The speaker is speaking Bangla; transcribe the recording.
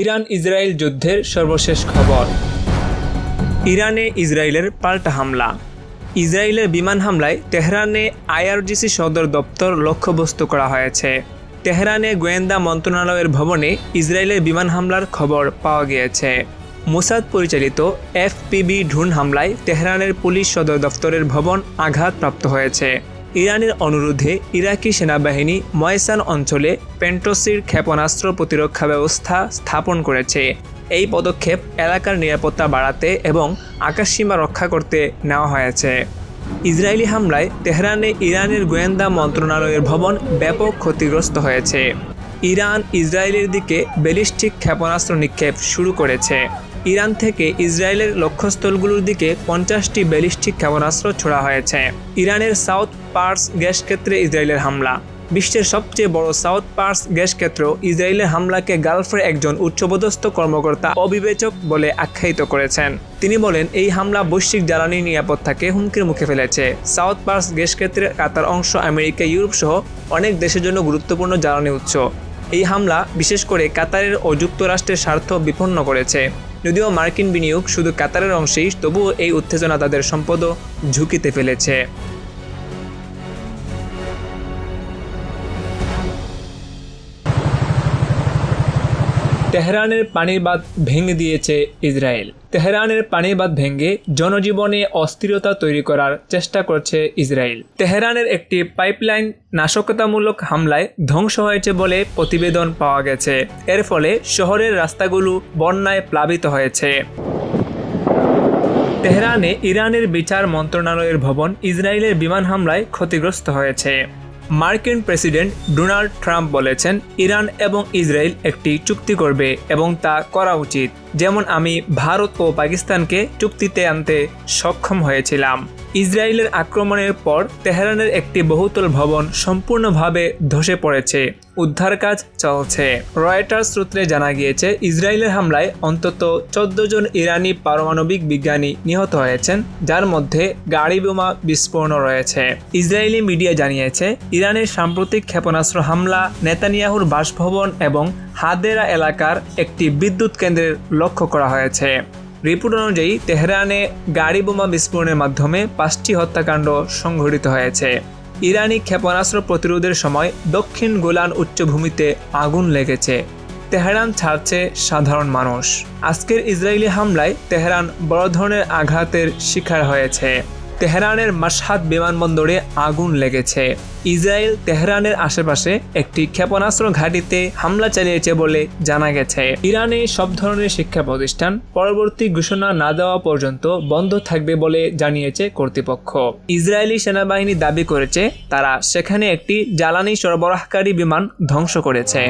ইরান ইসরায়েল যুদ্ধের সর্বশেষ খবর। ইরানে ইসরায়েলের পাল্টা হামলা। ইসরায়েলের বিমান হামলায় তেহরানে আইআরজিসি সদর দপ্তর লক্ষ্যবস্তু করা হয়েছে। তেহরানে গোয়েন্দা মন্ত্রণালয়ের ভবনে ইসরায়েলের বিমান হামলার খবর পাওয়া গিয়েছে। মোসাদ পরিচালিত এফপিবি ড্রোন হামলায় তেহরানের পুলিশ সদর দপ্তরের ভবন আঘাতপ্রাপ্ত হয়েছে। ইরানের অনুরোধে ইরাকি সেনাবাহিনী ময়সান অঞ্চলে পেন্টোসির ক্ষেপণাস্ত্র প্রতিরক্ষা ব্যবস্থা স্থাপন করেছে। এই পদক্ষেপ এলাকার নিরাপত্তা বাড়াতে এবং আকাশসীমা রক্ষা করতে নেওয়া হয়েছে। ইসরায়েলি হামলায় তেহরানে ইরানের গোয়েন্দা মন্ত্রণালয়ের ভবন ব্যাপক ক্ষতিগ্রস্ত হয়েছে। ইরান ইসরায়েলের দিকে ব্যালিস্টিক ক্ষেপণাস্ত্র নিক্ষেপ শুরু করেছে। ইরান থেকে ইসরায়েলের লক্ষ্যস্থলগুলোর দিকে পঞ্চাশটি ব্যালিস্টিক ক্ষেপণাস্ত্র ছোড়া হয়েছে। ইরানের সাউথ পার্স গ্যাস ক্ষেত্রে ইসরায়েলের হামলা। বিশ্বের সবচেয়ে বড় সাউথ পার্স গ্যাস ক্ষেত্র ইসরায়েলের হামলাকে গালফের একজন উচ্চপদস্থ কর্মকর্তা অবিবেচক বলে আখ্যায়িত করেছেন। তিনি বলেন, এই হামলা বৈশ্বিক জ্বালানি নিরাপত্তাকে হুমকির মুখে ফেলেছে। সাউথ পার্স গ্যাস ক্ষেত্রের কাতার অংশ, আমেরিকা, ইউরোপ সহ অনেক দেশের জন্য গুরুত্বপূর্ণ জ্বালানি উৎস। এই হামলা, বিশেষ করে কাতারের ও যুক্তরাষ্ট্রের স্বার্থ বিপন্ন করেছে। যদিও মার্কিন বিনিয়োগ শুধু কাতারের অংশেই তবুও এই উত্তেজনা তাদের সম্পদও ঝুঁকিতে ফেলেছে। তেহরানের পানির বাঁধ ভেঙে দিয়েছে ইসরায়েল। তেহরানের পানির বাঁধ ভেঙে জনজীবনে অস্থিরতা তৈরি করার চেষ্টা করছে ইসরায়েল। তেহরানের একটি পাইপলাইন নাশকতামূলক হামলায় ধ্বংস হয়েছে বলে প্রতিবেদন পাওয়া গেছে। এর ফলে শহরের রাস্তাগুলো বন্যায় প্লাবিত হয়েছে। তেহরানে ইরানের বিচার মন্ত্রণালয়ের ভবন ইসরায়েলের বিমান হামলায় ক্ষতিগ্রস্ত হয়েছে। মার্কিন প্রেসিডেন্ট ডোনাল্ড ট্রাম্প বলেছেন, ইরান এবং ইসরায়েল একটি চুক্তি করবে এবং তা করা উচিত। যেমন আমি ভারত ও পাকিস্তানকে চুক্তিতে আনতে সক্ষম হয়েছিলাম। ইসরায়েলের আক্রমণের পর তেহরানের একটি বহুতল ভবন সম্পূর্ণভাবে ধসে পড়েছে। উদ্ধার কাজ চলছে। রয়টার সূত্রে জানা গিয়েছে, ইসরায়েলের হামলায় অন্তত চোদ্দ জন ইরানি পারমাণবিক বিজ্ঞানী নিহত হয়েছেন, যার মধ্যে গাড়ি বোমা বিস্ফোরণ রয়েছে। ইসরায়েলি মিডিয়া জানিয়েছে, ইরানের সাম্প্রতিক ক্ষেপণাস্ত্র হামলা নেতানিয়াহুর বাসভবন এবং হাদেরা এলাকার একটি বিদ্যুৎ কেন্দ্রের লক্ষ্য করা হয়েছে। রিপোর্ট অনুযায়ী তেহরানে গাড়ি বোমা বিস্ফোরণের মাধ্যমে পাঁচটি হত্যাকাণ্ড সংঘটিত হয়েছে। ইরানি ক্ষেপণাস্ত্র প্রতিরোধের সময় দক্ষিণ গোলান উচ্চভূমিতে আগুন লেগেছে। তেহরান ছাড়ছে সাধারণ মানুষ। আজকের ইসরায়েলি হামলায় তেহরান বড় ধরনের আঘাতের শিকার হয়েছে। তেহরানের মাসহাদ বিমানবন্দরে আগুন লেগেছে। ইসরায়েল তেহরানের আশেপাশে একটি ক্ষেপণাস্ত্র ঘাঁটিতে হামলা চালিয়েছে বলে জানা গেছে। ইরানে সব ধরনের শিক্ষা প্রতিষ্ঠান পরবর্তী ঘোষণা না দেওয়া পর্যন্ত বন্ধ থাকবে বলে জানিয়েছে কর্তৃপক্ষ। ইসরায়েলি সেনাবাহিনী দাবি করেছে, তারা সেখানে একটি জ্বালানি সরবরাহকারী বিমান ধ্বংস করেছে।